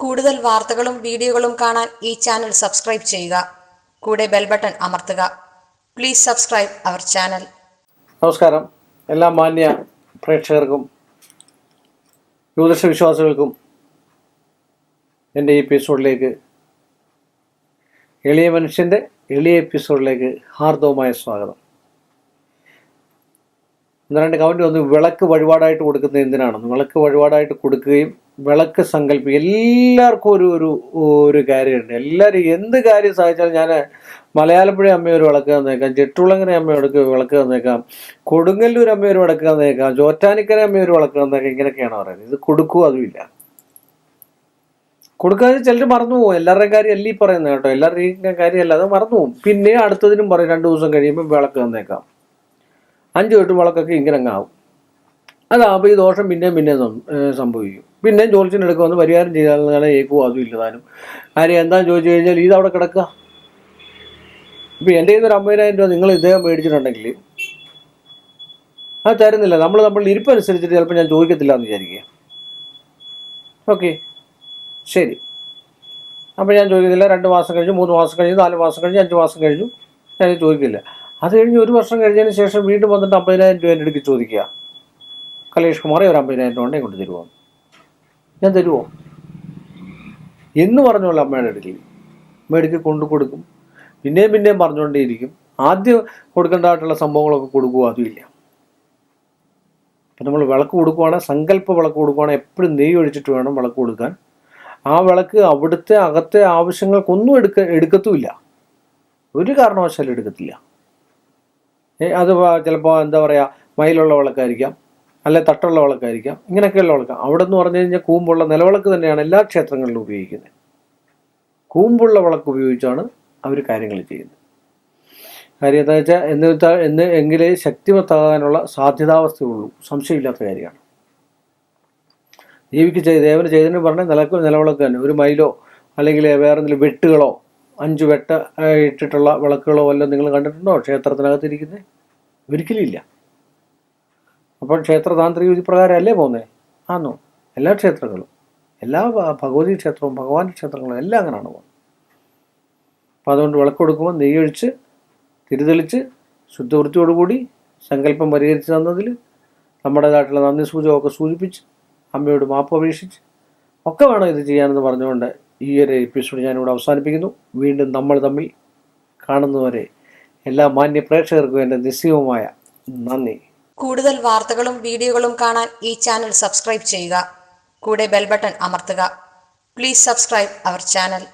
കൂടുതൽ വാർത്തകളും വീഡിയോകളും കാണാൻ ഈ ചാനൽ സബ്സ്ക്രൈബ് ചെയ്യുക. കൂടെ ബെൽ ബട്ടൺ അമർത്തുക. Please subscribe our channel. നമസ്കാരം. എല്ലാ മാന്യ പ്രേക്ഷകർക്കും ജ്യോതിഷ വിശ്വാസികൾക്കും എന്റെ ഈ എപ്പിസോഡിലേക്ക് എളിയ മനുഷ്യന്റെ എളിയ എപ്പിസോഡിലേക്ക് ഹാർദവമായ സ്വാഗതം. ഒന്ന് രണ്ട് കമന്റ് വന്ന് വിളക്ക് വഴിപാടായിട്ട് കൊടുക്കുന്നത് എന്തിനാണ്? വിളക്ക് വഴിപാടായിട്ട് കൊടുക്കുകയും വിളക്ക് സങ്കല്പി എല്ലാവർക്കും ഒരു ഒരു ഒരു കാര്യമുണ്ട്. എല്ലാവരും എന്ത് കാര്യം സാധിച്ചാലും ഞാൻ മലയാളപ്പുഴ അമ്മയൊരു വിളക്ക് തന്നേക്കാം ചെട്ടുളങ്ങര അമ്മ ഒരു വിളക്ക് തന്നേക്കാം കൊടുങ്ങല്ലൂർ അമ്മയൊരു വിളക്ക് തന്നേക്കാം ചോറ്റാനിക്കര അമ്മയൊരു വിളക്ക് തന്നേക്കാം ഇങ്ങനെയൊക്കെയാണ് പറയുന്നത്. ഇത് കൊടുക്കുക അതുമില്ല കൊടുക്കാതെ ചിലർ മറന്നു പോകും. എല്ലാവരുടെയും കാര്യം അല്ല ഈ പറയുന്നത് കേട്ടോ. എല്ലാവരുടെയും കാര്യമല്ല അത് മറന്നു പോകും. പിന്നെ അടുത്തതിനും പറയും രണ്ട് ദിവസം കഴിയുമ്പോൾ വിളക്ക് തന്നേക്കാം. അഞ്ച് തൊട്ട് വിളക്കൊക്കെ ഇങ്ങനെ ആവും. അതാകുമ്പോൾ ഈ ദോഷം പിന്നെയും പിന്നെയും സംഭവിക്കും. പിന്നെയും ജോലിച്ചിനെടുക്കുക വന്ന് പരിഹാരം ചെയ്താലും ഏക്കുവോ അതും ഇല്ലതാനും. ആരെയും എന്താണെന്ന് ചോദിച്ചു കഴിഞ്ഞാൽ ഇത് അവിടെ കിടക്കുക ഇപ്പം എന്റെ ഒരു അമ്പതിനായിരം രൂപ നിങ്ങൾ ഇദ്ദേഹം മേടിച്ചിട്ടുണ്ടെങ്കിൽ അത് തരുന്നില്ല. നമ്മൾ നമ്മൾ ഇരിപ്പ് അനുസരിച്ചിട്ട് ചിലപ്പോൾ ഞാൻ ചോദിക്കത്തില്ല എന്ന് വിചാരിക്കുക. ഓക്കെ. ശരി. അപ്പോൾ ഞാൻ ചോദിക്കുന്നില്ല രണ്ട് മാസം കഴിഞ്ഞു മൂന്ന് മാസം കഴിഞ്ഞു നാല് മാസം കഴിഞ്ഞു അഞ്ച് മാസം കഴിഞ്ഞു. ഞാൻ ചോദിക്കില്ല. അത് കഴിഞ്ഞ് ഒരു വർഷം കഴിഞ്ഞതിന് ശേഷം വീണ്ടും വന്നിട്ട് അമ്പതിനായിരം രൂപ എന്റെ അടുക്ക് ചോദിക്കുക. കലേഷ് കുമാറെ ഒരു അമ്പതിനായിരം രൂപ കൊണ്ട് തരുമോ ഞാൻ തരുമോ എന്ന് പറഞ്ഞോളൂ അമ്മയുടെ അടുക്കൽ അമ്മയടുക്കി കൊണ്ടു കൊടുക്കും. പിന്നെയും പിന്നെയും പറഞ്ഞുകൊണ്ടേയിരിക്കും. ആദ്യം കൊടുക്കേണ്ടതായിട്ടുള്ള സംഭവങ്ങളൊക്കെ കൊടുക്കുക അതുമില്ല. അപ്പം നമ്മൾ വിളക്ക് കൊടുക്കുവാണെങ്കിൽ സങ്കല്പ വിളക്ക് കൊടുക്കുവാണെങ്കിൽ എപ്പോഴും നെയ്യ് ഒഴിച്ചിട്ട് വേണം വിളക്ക് കൊടുക്കാൻ. ആ വിളക്ക് അവിടുത്തെ അകത്തെ ആവശ്യങ്ങൾക്കൊന്നും എടുക്ക എടുക്കത്തുമില്ല. ഒരു കാരണവശാലും എടുക്കത്തില്ല. അത് ചിലപ്പോൾ എന്താ പറയുക മയിലുള്ള വിളക്കായിരിക്കാം അല്ലെ തട്ടുള്ള വിളക്കായിരിക്കാം ഇങ്ങനെയൊക്കെയുള്ള വിളക്ക് അവിടെ എന്ന് പറഞ്ഞു കഴിഞ്ഞാൽ കൂമ്പുള്ള നിലവിളക്ക് തന്നെയാണ് എല്ലാ ക്ഷേത്രങ്ങളിലും ഉപയോഗിക്കുന്നത്. കൂമ്പുള്ള വിളക്ക് ഉപയോഗിച്ചാണ് അവർ കാര്യങ്ങൾ ചെയ്യുന്നത്. കാര്യം എന്താ വെച്ചാൽ എന്ന് എന്ന് എങ്കിലേ ശക്തിമത്താകാനുള്ള സാധ്യതാവസ്ഥയുള്ളൂ സംശയമില്ലാത്ത കാര്യമാണ്. ദേവിക്ക് ചെയ്ത് ദേവന് ചെയ്തതിന് പറഞ്ഞാൽ നിലയ്ക്ക് നിലവിളക്ക് തന്നെ. ഒരു മൈലോ അല്ലെങ്കിൽ വേറെ എന്തെങ്കിലും വെട്ടുകളോ അഞ്ച് വെട്ട ഇട്ടിട്ടുള്ള വിളക്കുകളോ വല്ലതും നിങ്ങൾ കണ്ടിട്ടുണ്ടോ ക്ഷേത്രത്തിനകത്ത് ഇരിക്കുന്നത് ഒരിക്കലും ഇല്ല അപ്പോൾ ക്ഷേത്ര താന്ത്രിക വിധി പ്രകാരമല്ലേ പോകുന്നത് ആന്നോ. എല്ലാ ക്ഷേത്രങ്ങളും എല്ലാ ഭഗവതി ക്ഷേത്രവും ഭഗവാൻ ക്ഷേത്രങ്ങളും എല്ലാം അങ്ങനെയാണ് പോകുന്നത്. അപ്പോൾ അതുകൊണ്ട് വിളക്ക് കൊടുക്കുമ്പോൾ നെയ്യൊഴിച്ച് തിരിതെളിച്ച് ശുദ്ധവൃത്തിയോടുകൂടി സങ്കല്പം പരിഹരിച്ച് തന്നതിൽ നാട്ടിലെ നന്ദി സൂചകമൊക്കെ സൂചിപ്പിച്ച് അമ്മയോട് മാപ്പ് അപേക്ഷിച്ച് ഒക്കെ വേണം ഇത് ചെയ്യാനെന്ന് പറഞ്ഞുകൊണ്ട് ഈ ഒരു എപ്പിസോഡ് ഞാനിവിടെ അവസാനിപ്പിക്കുന്നു. വീണ്ടും നമ്മൾ തമ്മിൽ കാണുന്നവരെ എല്ലാ മാന്യ പ്രേക്ഷകർക്കും എന്റെ നിശ്ചയവുമായ നന്ദി. കൂടുതൽ വാർത്തകളും വീഡിയോകളും കാണാൻ ഈ ചാനൽ സബ്സ്ക്രൈബ് ചെയ്യുക. കൂടെ ബെൽ ബട്ടൺ അമർത്തുക. Please subscribe our channel